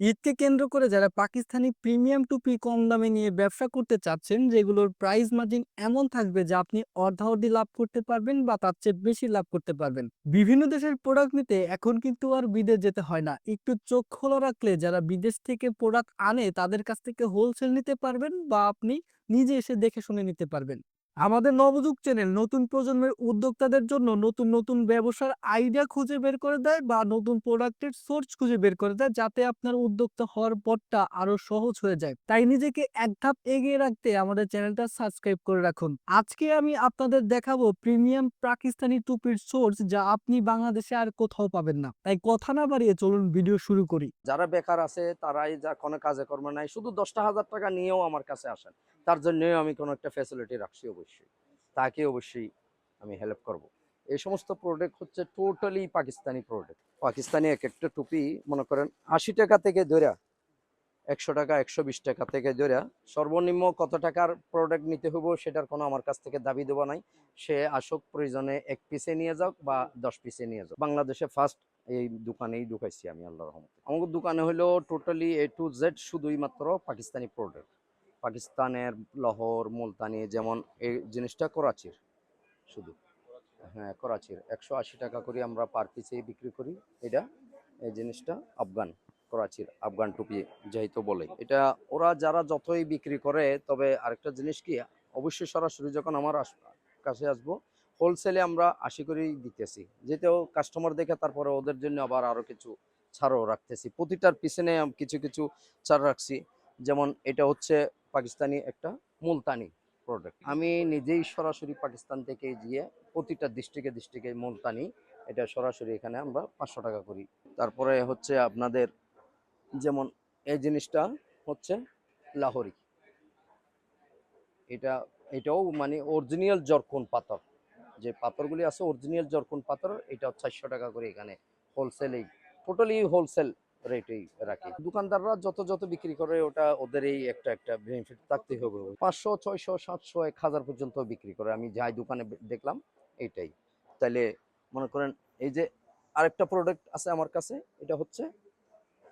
ঈদকে কেন্দ্র করে যারা পাকিস্তানি প্রিমিয়াম টুপি কম দামে নিয়ে ব্যবসা করতে চাচ্ছেন, যেগুলোর প্রাইস মার্জিন এমন থাকবে যে আপনি অর্ধাঅর্ধি লাভ করতে পারবেন বা তার চেয়ে বেশি লাভ করতে পারবেন। বিভিন্ন দেশের প্রোডাক্ট নিতে এখন কিন্তু আর বিদেশ যেতে হয় না। একটু চোখ খোলা রাখলে যারা বিদেশ থেকে প্রোডাক্ট আনে, তাদের কাছ থেকে হোলসেল নিতে পারবেন বা আপনি নিজে এসে দেখে শুনে নিতে পারবেন। আমাদের নবযুগ চ্যানেল নতুন প্রজন্মের উদ্যোক্তাদের জন্য নতুন নতুন ব্যবসার আইডিয়া খুঁজে বের করে দেয় বা নতুন প্রোডাক্টের সোর্স খুঁজে বের করে দেয় যাতে আপনার উদ্যোক্তা হওয়ার পথটা আরও সহজ হয়ে যায়। তাই নিজেকে এক ধাপ এগিয়ে রাখতে আমাদের চ্যানেলটা সাবস্ক্রাইব করে রাখুন। আজকে আমি আপনাদের দেখাবো প্রিমিয়াম পাকিস্তানি টুপির সোর্স যা আপনি বাংলাদেশে আর কোথাও পাবেন না। তাই কথা না বাড়িয়ে চলুন ভিডিও শুরু করি। যারা বেকার আছে, তারাই যা কোনো কাজে কর্ম নাই, শুধু দশটা হাজার টাকা নিয়েও আমার কাছে আসেন। তার জন্যই আমি কোনো একটা ফ্যাসিলিটি রাখছি অবশ্যই। তাকে অবশ্যই আমি হেল্প করব। এই সমস্ত প্রোডাক্ট হচ্ছে টোটালি পাকিস্তানি প্রোডাক্ট পাকিস্তানি এক একটা টুপি, মনে করেন, আশি টাকা থেকে ধরে একশো টাকা, একশো বিশ টাকা থেকে ধরে সর্বনিম্ন কত টাকার প্রোডাক্ট নিতে হব সেটার কোনো আমার কাছ থেকে দাবি দেওয়া নাই। সে আসুক, প্রয়োজনে এক পিসে নিয়ে যাক বা দশ পিসে নিয়ে যাক। বাংলাদেশে ফার্স্ট এই দোকানেই ঢুকাইছি আমি আল্লাহ রহমতে। আমাদের দোকানে হলো টোটালি এ টু জেড শুধুই মাত্র পাকিস্তানি প্রোডাক্ট পাকিস্তানের লহর, মুলতানি যেমন এই জিনিসটা করাচির, শুধু। হ্যাঁ করাচির। একশো আশি টাকা করে আমরা পার পিসে বিক্রি করি। এটা, এই জিনিসটা আফগান, করাচির আফগান টুপি যেহেতু বলে। এটা ওরা যারা যতই বিক্রি করে, তবে আরেকটা জিনিস কি, অবশ্যই সরাসরি যখন আমার কাছে আসব হোলসেলে আমরা আশি করেই দিতেছি। যেহেতু কাস্টমার দেখে তারপরে ওদের জন্য আবার আরও কিছু ছাড়ও রাখতেছি। প্রতিটার পিছনে কিছু কিছু ছাড় রাখছি। যেমন এটা হচ্ছে পাকিস্তানি একটা মুলতানি প্রোডাক্ট আমি নিজেই সরাসরি পাকিস্তান থেকে গিয়ে প্রতিটা ডিস্ট্রিক্টে ডিস্ট্রিক্টে মুলতানি। এটা সরাসরি এখানে আমরা পাঁচশো টাকা করি। তারপরে হচ্ছে আপনাদের যেমন এই জিনিসটা হচ্ছে লাহোরি। এটা, এটাও মানে অরিজিনাল জরকুন পাথর। যে পাথরগুলি আছে অরিজিনাল জরকুন পাথর, এটা চারশো টাকা করে এখানে হোলসেলেই টোটালি হোলসেল রেটেই রাখি। দোকানদাররা যত যত বিক্রি করে, ওটা ওদের এই একটা একটা বেনিফিট থাকতে হবে। পাঁচশো, ছয়শো, সাতশো, এক হাজার পর্যন্ত বিক্রি করে। আমি যাই দোকানে দেখলাম, এইটাই। তাইলে মনে করেন, এই যে আরেকটা প্রোডাক্ট আছে আমার কাছে, এটা হচ্ছে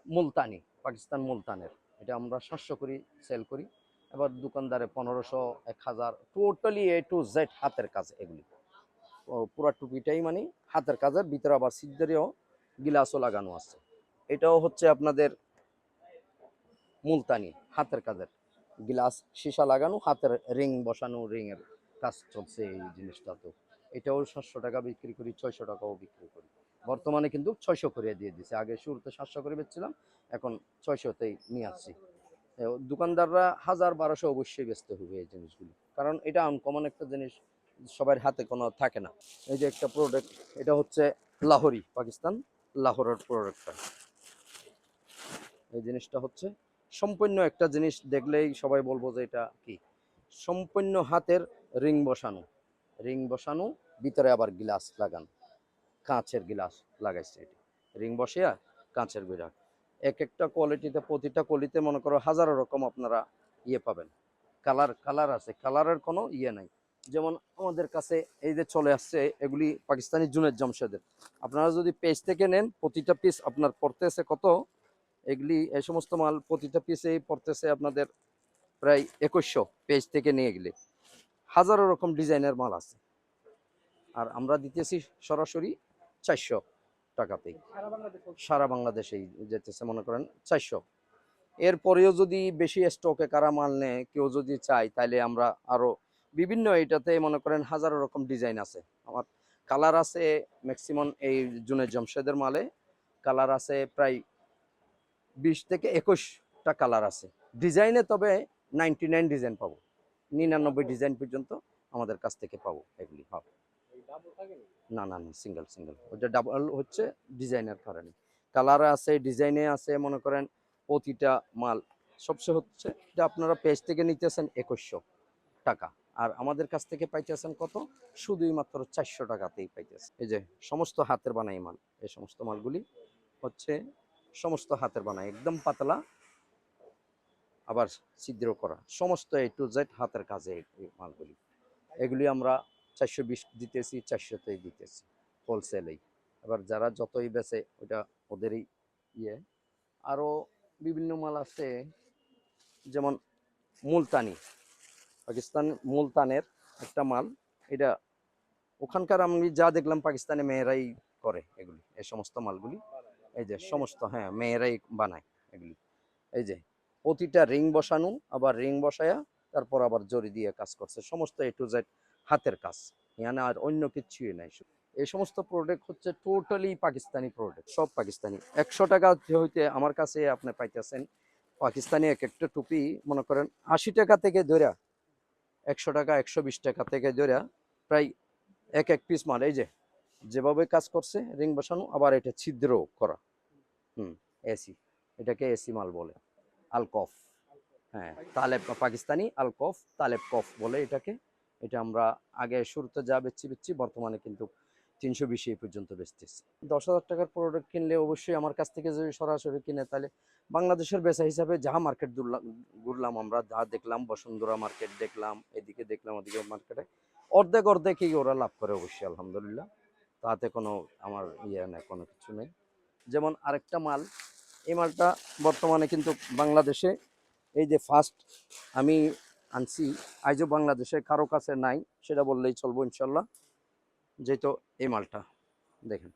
মুলতানি, পাকিস্তান মুলতানের। এটা আমরা সাতশো করি সেল করি। এবার দোকানদারে পনেরোশো, এক হাজার টোটালি এ টু জেড হাতের কাজ এগুলি। পুরা টুপিটাই মানে হাতের কাজের, ভিতরে আবার সিদ্ধেরও গিলাসও লাগানো আছে। এটাও হচ্ছে আপনাদের মুলতানি, হাতের কাজের। গ্লাস, সীসা লাগানো, হাতের রিং বসানো রিং এর কাজ চলছে এই জিনিসটা তো। এটাও সাতশো টাকা বিক্রি করি, ছয়শো টাকাও বিক্রি করি। বর্তমানে কিন্তু ছয়শো করে দিয়ে দিছে। আগে শুরুতে সাতশো করে বেচছিলাম, এখন ছয়শোতেই নিয়ে আসছি। দোকানদাররা হাজার বারোশো অবশ্যই বেচতে হবে এই জিনিসগুলি। কারণ এটা আনকমন একটা জিনিস, সবার হাতে কোনো থাকে না। এই যে একটা প্রোডাক্ট এটা হচ্ছে লাহোরি, পাকিস্তান, লাহোরের প্রোডাক্টটা এই জিনিসটা হচ্ছে সম্পূর্ণ একটা জিনিস দেখলেই সবাই বলব যে এটা কি? সম্পূর্ণ হাতের রিং বসানো। রিং বসানো, ভিতরে আবার গ্লাস লাগানো। কাঁচের গ্লাস লাগাইছে এটি। রিং বসিয়া কাঁচের বিরাট এক একটা কোয়ালিটিতে, প্রতিটা কোয়ালিতে মনে করো হাজারো রকম আপনারা ইয়ে পাবেন। কালার কালার আছে। কালারের কোনো ইয়ে নাই। যেমন আমাদের কাছে এই যে চলে আসছে, এগুলি পাকিস্তানি জুনের জামশেদের। আপনারা যদি পেজ থেকে নেন, প্রতিটা পিস আপনার পড়তেছে কত? এগুলি এই সমস্ত মাল প্রতিটা পিসেই পড়তেছে আপনাদের প্রায় একুশশো পেজ থেকে নিয়ে গেলে। হাজারো রকম ডিজাইনের মাল আছে। আর আমরা দিতেছি সরাসরি চারশো টাকাতেই। সারা বাংলাদেশেই যেতেছে, মনে করেন, চারশো। এরপরেও যদি বেশি স্টকে কারা মাল নেয়, কেউ যদি চায় তাহলে আমরা আরও বিভিন্ন এটাতে মনে করেন হাজারো রকম ডিজাইন আছে। আমার কালার আছে ম্যাক্সিমাম এই জুনের জমশেদের মালে। কালার আছে প্রায় বিশ থেকে একুশটা কালার আছে। ডিজাইনে তবে নাইনটি নাইন ডিজাইন পাবো। নিরানব্বই ডিজাইন পর্যন্ত আমাদের কাছ থেকে পাবো এগুলি হবে না না না সিঙ্গেল সিঙ্গেল ওটা ডাবল হচ্ছে ডিজাইনের কারণে কালার আছে ডিজাইনে আছে, মনে করেন প্রতিটা মাল। সবচেয়ে হচ্ছে যে আপনারা পেজ থেকে নিতেছেন একুশশো টাকা। আর আমাদের কাছ থেকে পাইতেছেন কত? শুধুই মাত্র চারশো টাকাতেই পাইতেছে এই যে, সমস্ত হাতের বানাই মাল। এই সমস্ত মালগুলি হচ্ছে সমস্ত হাতের বানাই, একদম পাতলা, আবার ছিদ্র করা। সমস্ত এ টু জেড হাতের কাজে মালগুলি। এগুলি আমরা চারশো বিশ দিতেছি চারশোতেই দিতেছি হোলসেলেই এবার যারা যতই বেচে ওটা ওদেরই ইয়ে। আরও বিভিন্ন মাল আছে, যেমন মুলতানি। পাকিস্তান মুলতানের একটা মাল। এটা ওখানকার আমি যা দেখলাম পাকিস্তানে মেয়েরাই করে এগুলি, এই সমস্ত মালগুলি। এই যে সমস্ত হ্যাঁ মেয়েরাই বানায় এগুলি। এই যে প্রতিটা রিং বসানো আবার রিং বসায়া তারপর আবার জরি দিয়ে কাজ করছে। সমস্ত এ টু জেড হাতের কাজ। এখানে আর অন্য কিছুই নাই এই সমস্ত প্রোডাক্ট হচ্ছে টোটালি পাকিস্তানি প্রোডাক্ট সব পাকিস্তানি। একশো টাকা হইতে আমার কাছে আপনি পাইতেছেন পাকিস্তানি এক একটা টুপি মনে করেন আশি টাকা থেকে ধরা একশো টাকা একশো বিশ টাকা থেকে ধরা প্রায় এক এক পিস মাল। এই যে যেভাবে কাজ করছে, রিং বসানো, আবার এটা ছিদ্র করা। হুম এসি এটাকে এসি মাল বলে। আলকফ হ্যাঁ তালেব, পাকিস্তানি আলকফ, তালেব কফ বলে এটাকে। এটা আমরা আগে শুরুতে যা বেচছি বেচছি, বর্তমানে কিন্তু তিনশো বিশ পর্যন্ত বেচতেছি। দশ হাজার টাকার প্রোডাক্ট কিনলে অবশ্যই আমার কাছ থেকে যদি সরাসরি কিনে, তাহলে বাংলাদেশের বেচা হিসাবে যা মার্কেট ঘুরলাম আমরা যা দেখলাম, বসুন্ধরা মার্কেট দেখলাম, এদিকে দেখলাম, ওদিকে মার্কেটে অর্ধেক অর্ধেকই ওরা লাভ করে অবশ্যই, আলহামদুলিল্লাহ। তাতে কোনো আমার ইয়ে নেই, কোনো কিছু নেই। যেমন আরেকটা মাল, এই মালটা বর্তমানে কিন্তু বাংলাদেশে এই যে ফার্স্ট আমি আনছি, আজও বাংলাদেশে কারও কাছে নাই, সেটা বললেই চলবো ইনশাল্লাহ। যেহেতু এই মালটা, দেখেন।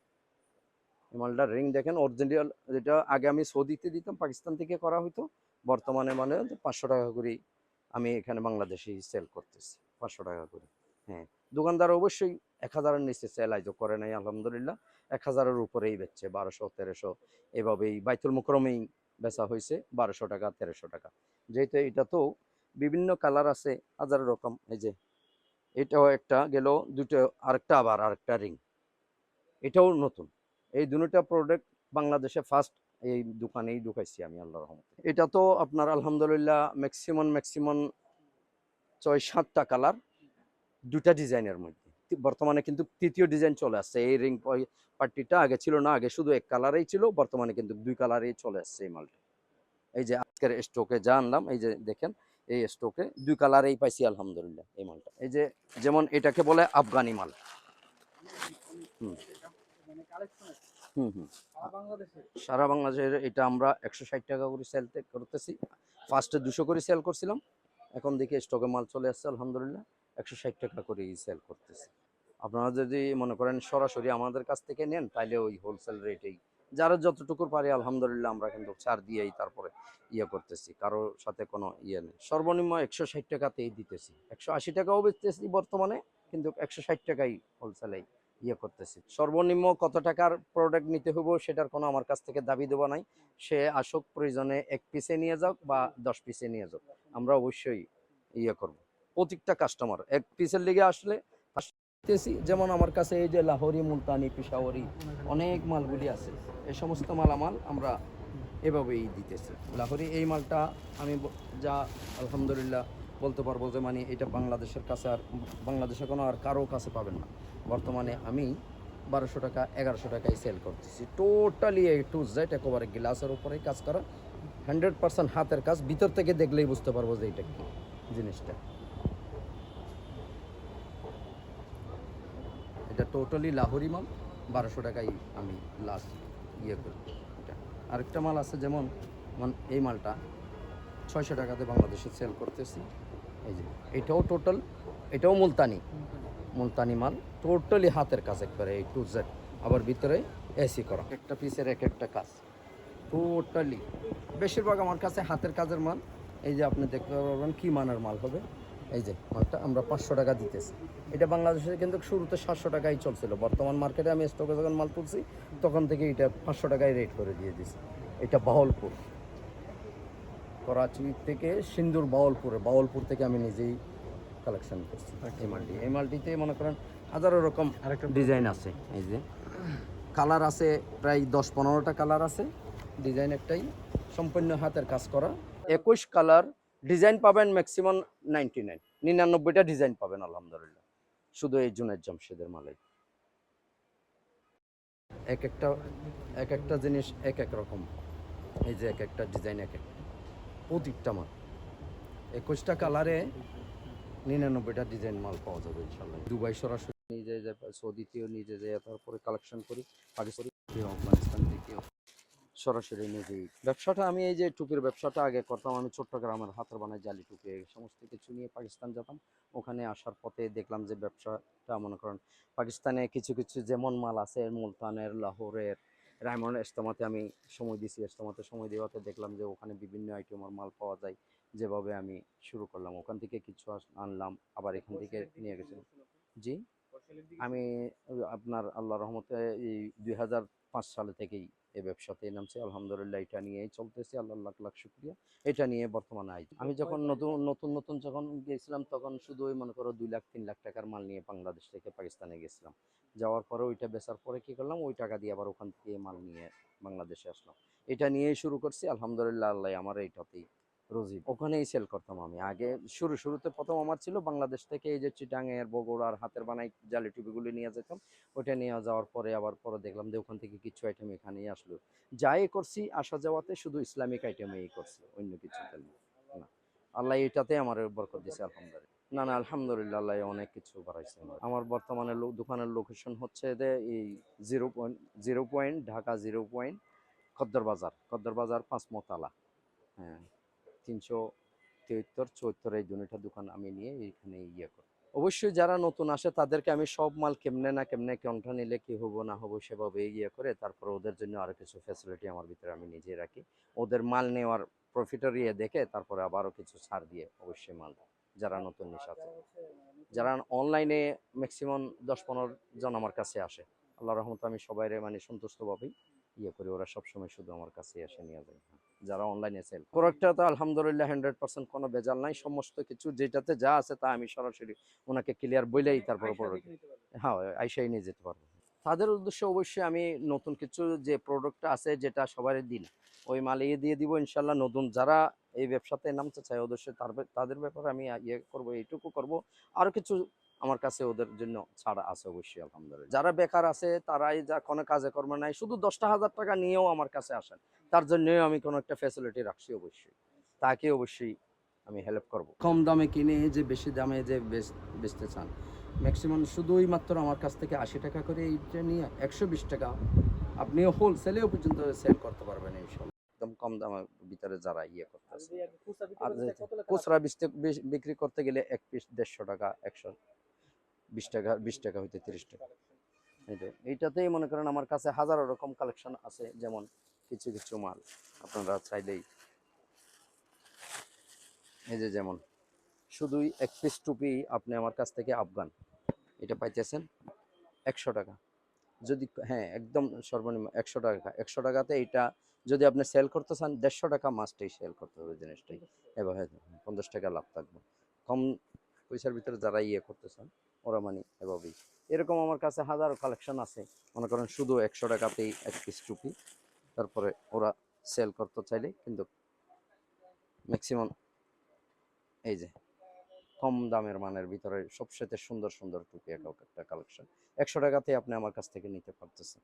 এই মালটার রিং দেখেন অরিজিনাল যেটা আগে আমি সৌদিতে দিতাম, পাকিস্তান থেকে করা হতো বর্তমানে মানে পাঁচশো টাকা করে আমি এখানে বাংলাদেশে সেল করতেছি, পাঁচশো টাকা করে হ্যাঁ। দোকানদার অবশ্যই এক হাজারের নিচে সেল আইজো করে নাই, আলহামদুলিল্লাহ। এক হাজারের উপরেই বেচছে, বারোশো, তেরোশো, এভাবেই বাইতুল মুকরমেই বেচা হয়েছে, বারোশো টাকা, তেরোশো টাকা। যেহেতু এটা তো বিভিন্ন কালার আছে হাজার রকম, এই যে এটাও একটা গেল, দুটো আরেকটা আবার আরেকটা রিং এটাও নতুন। এই দুটা প্রোডাক্ট বাংলাদেশে ফার্স্ট এই দোকানেই ঢুকাইছি আমি, আল্লাহ রহমতে। এটা তো আপনার আলহামদুলিল্লাহ ম্যাক্সিমাম ম্যাক্সিমাম ছয় সাতটা কালার, দুটা ডিজাইনের মধ্যে। বর্তমানে কিন্তু তৃতীয় ডিজাইন চলে আসছে। এই রিং পার্টিটা আগে ছিল না, আগে শুধু এক কালারেই ছিল, বর্তমানে কিন্তু দুই কালারেই চলে আসছে এই মালটা। এই যে আজকের স্টকে যা আনলাম, এই যে দেখেন, এই স্টকে দুই কালারেই পাইছি, আলহামদুলিল্লাহ, এই মালটা। এই যে যেমন এটাকে বলে আফগানি মাল। হুম। হুম হুম। সারা বাংলাদেশের এটা আমরা একশো ষাট টাকা করে সেল করতেছি। ফার্স্টে দুশো করে সেল করছিলাম, এখন দেখি স্টকে মাল চলে আসছে, আলহামদুলিল্লাহ, একশো ষাট টাকা করে সেল করতেছি। আপনারা যদি মনে করেন সরাসরি আমাদের কাছ থেকে নেন তাহলে ওই হোলসেল রেটেই যারা যতটুকু পারে, আলহামদুলিল্লাহ আমরা কিন্তু ছাড় দিয়েই তারপরে ইয়ে করতেছি। কারোর সাথে কোনো ইয়ে নেই। সর্বনিম্ন একশো ষাট টাকাতেই দিতেছি। একশো আশি টাকাও বেচতেছি বর্তমানে, কিন্তু একশো ষাট টাকাই হোলসেলেই ইয়ে করতেছি। সর্বনিম্ন কত টাকার প্রোডাক্ট নিতে হব সেটার কোনো আমার কাছ থেকে দাবি দেওয়া নাই। সে আসুক, প্রয়োজনে এক পিসে নিয়ে যাক বা দশ পিসে নিয়ে যাক। আমরা অবশ্যই ইয়ে করব। প্রত্যেকটা কাস্টমার এক পিসের লিগে আসলে আসতেছি যেমন আমার কাছে এই যে লাহোরি, মুলতানি, পিশাওয়ারি অনেক মালগুলি আছে। এই সমস্ত মালামাল আমরা এভাবেই দিতেছি। লাহোরি, এই মালটা আমি যা আলহামদুলিল্লাহ বলতে পারব যে মানে এটা বাংলাদেশের কাছে আর বাংলাদেশে কোনো আর কারও কাছে পাবেন না। বর্তমানে আমি বারোশো টাকা, এগারোশো টাকায় সেল করতেছি। টোটালি এ টু জেড একেবারে গ্লাসের উপরেই কাজ করা। হান্ড্রেড পার্সেন্ট হাতের কাজ, ভিতর থেকে দেখলেই বুঝতে পারব যে এটা কি জিনিসটা। এটা টোটালি লাহোরি মাল, বারোশো টাকাই আমি লাস্ট ইয়ে করি এটা। আরেকটা মাল আছে যেমন মান- এই মালটা, ছয়শো টাকাতে বাংলাদেশে সেল করতেছি। এই যে, এটাও টোটাল এটাও মুলতানি। মুলতানি মাল টোটালি হাতের কাজ একবারে এই টু জেড আবার ভিতরে এসি করা। একটা পিসের এক একটা কাজ। টোটালি বেশিরভাগ আমার কাছে হাতের কাজের মাল। এই যে আপনি দেখতে পারবেন কী মানের মাল হবে। এই যে মালটা আমরা পাঁচশো টাকা দিতেছি। এটা বাংলাদেশে কিন্তু শুরুতে সাতশো টাকাই চলছিল। বর্তমান মার্কেটে আমি স্টকে যখন মাল তুলছি তখন থেকে এটা পাঁচশো টাকায় রেট করে দিয়ে দিছি। এটা বাহলপুর করাচি থেকে সিন্দুর বাউলপুরে বাউলপুর থেকে আমি নিজেই কালেকশন করছি। এই মালটি এই মালটিতে মনে করেন হাজারো রকম ডিজাইন আছে। এই যে কালার আছে প্রায় দশ পনেরোটা কালার আছে। ডিজাইন একটাই সম্পূর্ণ হাতের কাজ করা। একুশ কালার ডিজাইন পাবেন ম্যাক্সিমাম নাইনটি নাইন নিরানব্বইটা ডিজাইন পাবেন আলহামদুলিল্লাহ। শুধু এই জুনের জামশেদের মালাই। এক একটা এক একটা জিনিস এক এক রকম। এই যে এক একটা ডিজাইন এক এক প্রত্যেকটা মাল। একুশটা কালারে নিরানব্বইটা ডিজাইন মাল পাওয়া যাবে ইনশাল্লাহ দুবাই সরাসরি নিজে যে সৌদিতেও নিজে যে তারপরে কালেকশন করি, পাকিস্তান থেকেও আফগানিস্তান থেকেও সরাসরি নিজেই। ব্যবসাটা আমি এই যে টুপির ব্যবসাটা আগে করতাম, আমি চট্টগ্রামের হাতের বানায় জালি টুপি সমস্ত কিছু নিয়ে পাকিস্তান যেতাম। ওখানে আসার পথে দেখলাম যে ব্যবসাটা, মনে করেন, পাকিস্তানে কিছু কিছু যেমন মাল আছে, মুলতানের, লাহোরের রায়মন্ড ইস্তমাতে আমি সময় দিছি ইস্তমাতে সময় দেওয়াতে দেখলাম যে ওখানে বিভিন্ন আইটেমের মাল পাওয়া যায়। যেভাবে আমি শুরু করলাম, ওখান থেকে কিছু আনলাম, আবার এখান থেকে নিয়ে গেছিলাম জি? আমি, আপনার আল্লাহ রহমতে এই দুই হাজার পাঁচ সালে থেকেই এই ব্যবসাতে নামছে। আলহামদুলিল্লাহ এটা নিয়েই চলতেছে। আল্লাহ লাখ লাখ শুক্রিয়া। এটা নিয়ে বর্তমানে আই আমি যখন নতুন নতুন নতুন যখন গেছিলাম তখন শুধু ওই মনে করো দুই লাখ তিন লাখ টাকার মাল নিয়ে বাংলাদেশ থেকে পাকিস্তানে গেছিলাম। যাওয়ার পরে ওইটা বেচার পরে কী করলাম? ওই টাকা দিয়ে আবার ওখান থেকে মাল নিয়ে বাংলাদেশে আসলাম। এটা নিয়েই শুরু করছি। আলহামদুলিল্লাহ আল্লাহ আমার এইটাতেই রোজি। ওখানেই সেল করতাম আমি। আগে শুরু, শুরুতে প্রথম আমার ছিল বাংলাদেশ থেকে এই যে চিটাঙের বগুড়ার হাতের বানাই জালি টুপিগুলি নিয়ে যেতাম। ওইটা নিয়ে যাওয়ার পরে আবার পরে দেখলাম যে ওখান থেকে কিছু আইটেম এখানেই আসলো। যাই করছি, আসা যাওয়াতে শুধু ইসলামিক আইটেমেই করছি, অন্য কিছু না। আল্লাহ এটাতে আমার বরকত দিছে, আলহামদুলিল্লাহ। না না, আলহামদুলিল্লাহ, আল্লাহ অনেক কিছু বাড়াইছে আমার। বর্তমানে দোকানের লোকেশন হচ্ছে যে এই zero point zero point Dhaka zero point Khaddar Bazar. Khaddar Bazar পাঁচ মতালা। হ্যাঁ। তিনশো তেহত্তর, চুয়াত্তর এই দুটা দোকান আমি নিয়ে এখানে ইয়ে করি। অবশ্যই যারা নতুন আসে তাদেরকে আমি সব মাল কেমনে না কেমনে কোনটা নিলে কি হব না হব সেভাবে ইয়ে করে তারপর ওদের জন্য আরও কিছু ফ্যাসিলিটি আমার ভিতরে আমি নিজে রাখি। ওদের মাল নেওয়ার প্রফিটের ইয়ে দেখে তারপরে আবারও কিছু ছাড় দিয়ে অবশ্যই মাল যারা নতুন নিশা যারা অনলাইনে ম্যাক্সিমাম দশ পনেরো জন আমার কাছে আসে আল্লাহ রহমতে আমি সবাই মানে সন্তুষ্টভাবেই ইয়ে করি, ওরা সবসময় শুধু আমার কাছে এসে নিয়ে যায়। যারা অনলাইনে সেল প্রোডাক্টটা তো আলহামদুলিল্লাহ হান্ড্রেড পার্সেন্ট কোনো ভেজাল নাই। সমস্ত কিছু যেটাতে যা আছে তা আমি সরাসরি ওনাকে ক্লিয়ার বলেই তারপর প্রোডাক্ট হ্যাঁ আইসাই নিয়ে যেতে পারব। তাদের উদ্দেশ্যে অবশ্যই আমি নতুন কিছু যে প্রোডাক্টটা আছে যেটা সবার দিন ওই মাল ইয়ে দিয়ে দিব ইনশাল্লাহ নতুন যারা এই ব্যবসাতে নামতে চায় তার তাদের ব্যাপারে আমি ইয়ে করব এইটুকু করব। আরও কিছু আমার কাছে ওদের জন্য ছাড়া আছে অবশ্যই আলহামদুলিল্লাহ। যারা বেকার আছে তারাই যা কোনো কাজে কর্ম নাই শুধু দশটা হাজার টাকা নিয়েও আমার কাছে আসেন। তার জন্যই আমি কোনো একটা ফ্যাসিলিটি রাখছি অবশ্যই। তাকে অবশ্যই আমি হেল্প করব। কম দামে কিনে যে বেশি দামে যে বেচতে চান ম্যাক্সিমাম শুধুই মাত্র আমার কাছ থেকে আশি টাকা করে এইটা নিয়ে একশো বিশ টাকা আপনিও হোলসেলেও পর্যন্ত সেল করতে পারবেন ইনশাল্লাহ একদম কম দামের ভিতরে যারা ইয়ে করতেছে। আর খুচরা বিক্রি করতে গেলে এক পিস দেড়শো টাকা একশো বিশ টাকা বিশ টাকা হইতে তিরিশ টাকা। এইটাতেই মনে করেন আমার কাছে হাজারো রকম কালেকশন আছে, যেমন কিছু কিছু মাল আপনারা চাইলেই। এই যে যেমন, শুধুই এক পিস টুপি আপনি আমার কাছ থেকে আফগান, এটা পাইতেছেন একশো টাকা। যদি হ্যাঁ একদম সর্বনিম্ন একশো টাকা, একশো টাকাতে এটা যদি আপনি সেল করতে চান, দেড়শো টাকা মাস্টেই সেল করতে হবে জিনিসটাই। এবার হ্যাঁ পঞ্চাশ টাকা লাভ থাকবে। কম পয়সার ভিতরে যারা ইয়ে করতে চান ওরা মানে এভাবেই। এরকম আমার কাছে হাজারো কালেকশন আছে। মনে করেন শুধু একশো টাকাতেই এক পিস টুপি। তারপরে ওরা সেল করতে চাইলে কিন্তু ম্যাক্সিমাম এই যে কম দামের মানের ভিতরে সবসাথে সুন্দর সুন্দর টুপি এক একটা কালেকশন একশো টাকাতেই আপনি আমার কাছ থেকে নিতে পারতেছেন।